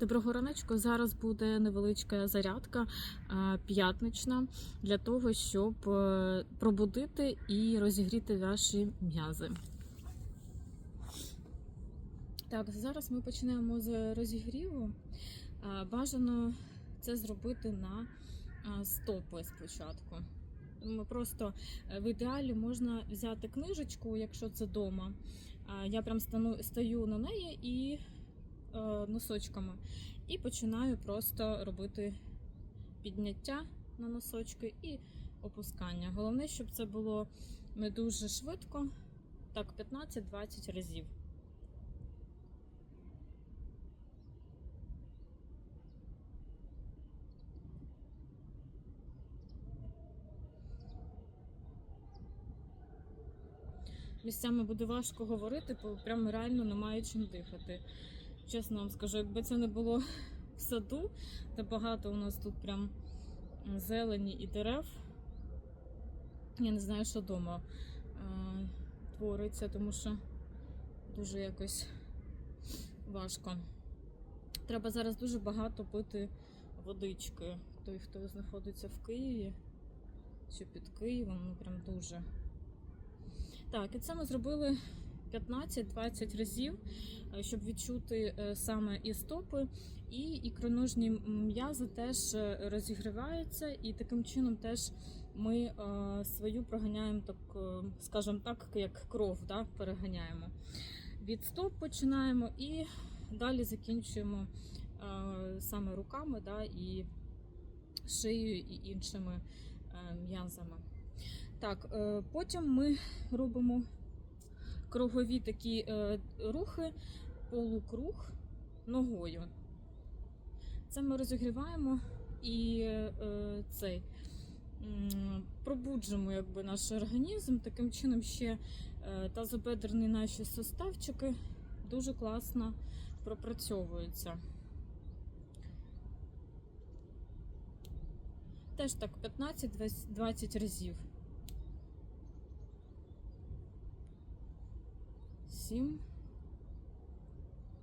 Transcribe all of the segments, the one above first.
Доброго раночку. Зараз буде невеличка зарядка е, п'ятнична для того, щоб е, пробудити і розігріти ваші м'язи. Так, зараз ми почнемо з розігріву. Е, Бажано це зробити на стопи спочатку. Просто в ідеалі можна взяти книжечку, якщо це вдома. Я прям стану, стою на неї і носочками і починаю просто робити підняття на носочки і опускання. Головне, щоб це було не дуже швидко, так 15-20 разів. Місцями буде важко говорити, бо прям реально немає чим дихати. Чесно вам скажу, якби це не було в саду, де багато у нас тут прям зелені і дерев. Я не знаю, що вдома е, твориться, тому що дуже якось важко. Треба зараз дуже багато пити водички. Той, хто знаходиться в Києві чи під Києвом, ну прям дуже. Так, і це ми зробили 15-20 разів, е, щоб відчути е, саме і стопи, і ікроножні м'язи теж е, розігріваються, і таким чином теж ми свою проганяємо, так, скажімо так, як кров да, переганяємо. Від стоп починаємо і далі закінчуємо саме руками да, і шиєю і іншими м'язами. Так, потім ми робимо кругові такі е, рухи, полукруг ногою. Це ми розігріваємо і е, цей пробуджуємо якби, наш організм. Таким чином ще е, тазобедрені наші суставчики дуже класно пропрацьовуються. Теж так 15-20 разів. Сім,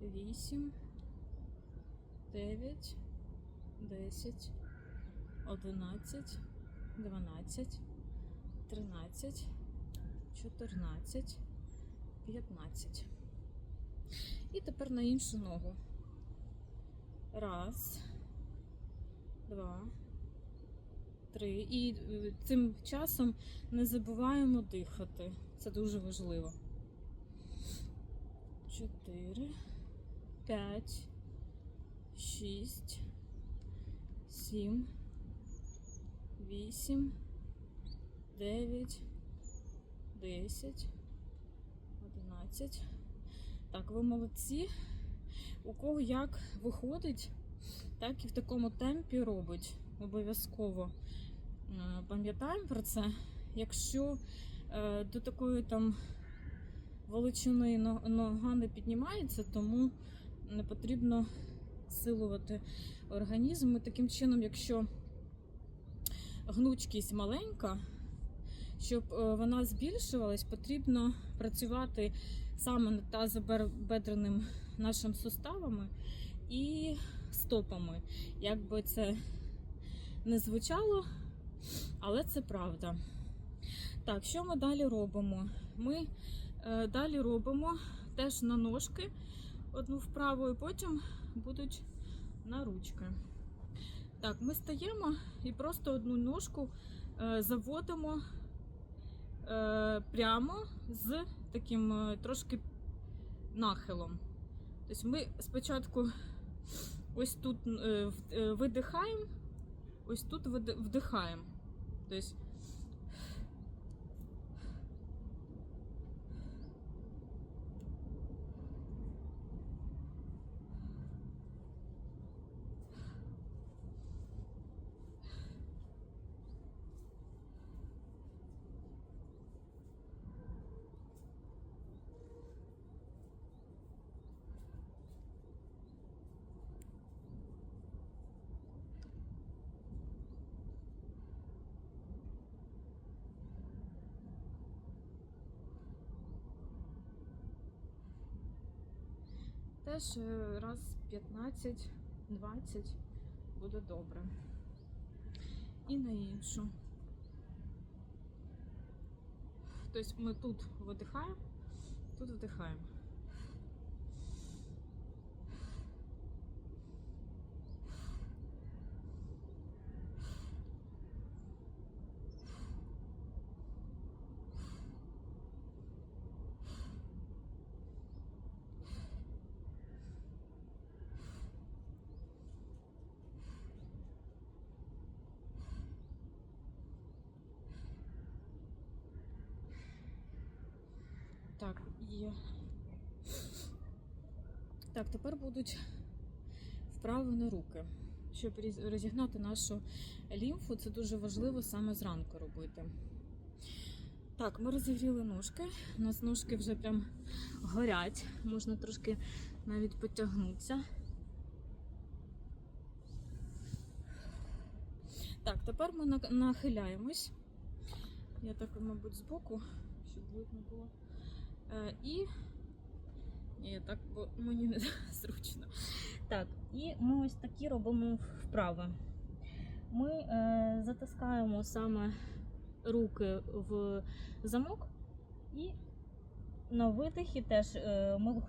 вісім, дев'ять, десять, одинадцять, дванадцять, тринадцять, чотирнадцять, п'ятнадцять. І тепер на іншу ногу. Раз, два, три. І е, цим часом не забуваємо дихати. Це дуже важливо. Чотири, п'ять, шість, сім, вісім, дев'ять, десять, одинадцять. Так, ви молодці. У кого як виходить, так і в такому темпі робить. Обов'язково Е, пам'ятаємо про це. Якщо е, до такої там величини нога не піднімається, тому не потрібно силувати організм. І таким чином, якщо гнучкість маленька, щоб е, вона збільшувалась, потрібно працювати саме над тазобедреним нашим суставами і стопами. Як би це не звучало, але це правда. Так, що ми далі робимо? Ми далі робимо теж на ножки, одну вправу, і потім будуть на ручки. Так, ми стаємо і просто одну ножку е, заводимо е, прямо з таким е, трошки нахилом. Тобто ми спочатку ось тут е, е, видихаємо, ось тут вдихаємо. Тобто Теж е, раз 15 20 буде добре. І на іншу. Тобто ми тут видихаємо, тут вдихаємо. Так, є. Так, тепер будуть вправи на руки. Щоб розігнати нашу лімфу, це дуже важливо саме зранку робити. Так, ми розігріли ножки. У нас ножки вже прям горять. Можна трошки навіть потягнутися. Так, тепер ми нахиляємось. Я так, мабуть, збоку, щоб видно було. Е, і. Ні, так, бо мені не зручно. Так, і ми ось такі робимо вправи. Ми е, затискаємо саме руки в замок і на видихі теж е, ми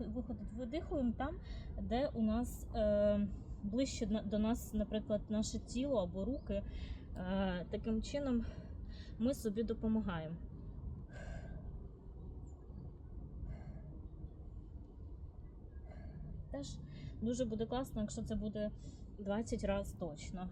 видихуємо там, де у нас е, ближче до нас, наприклад, наше тіло або руки. Е, таким чином ми собі допомагаємо. Теж дуже буде класно, якщо це буде 20 разів точно.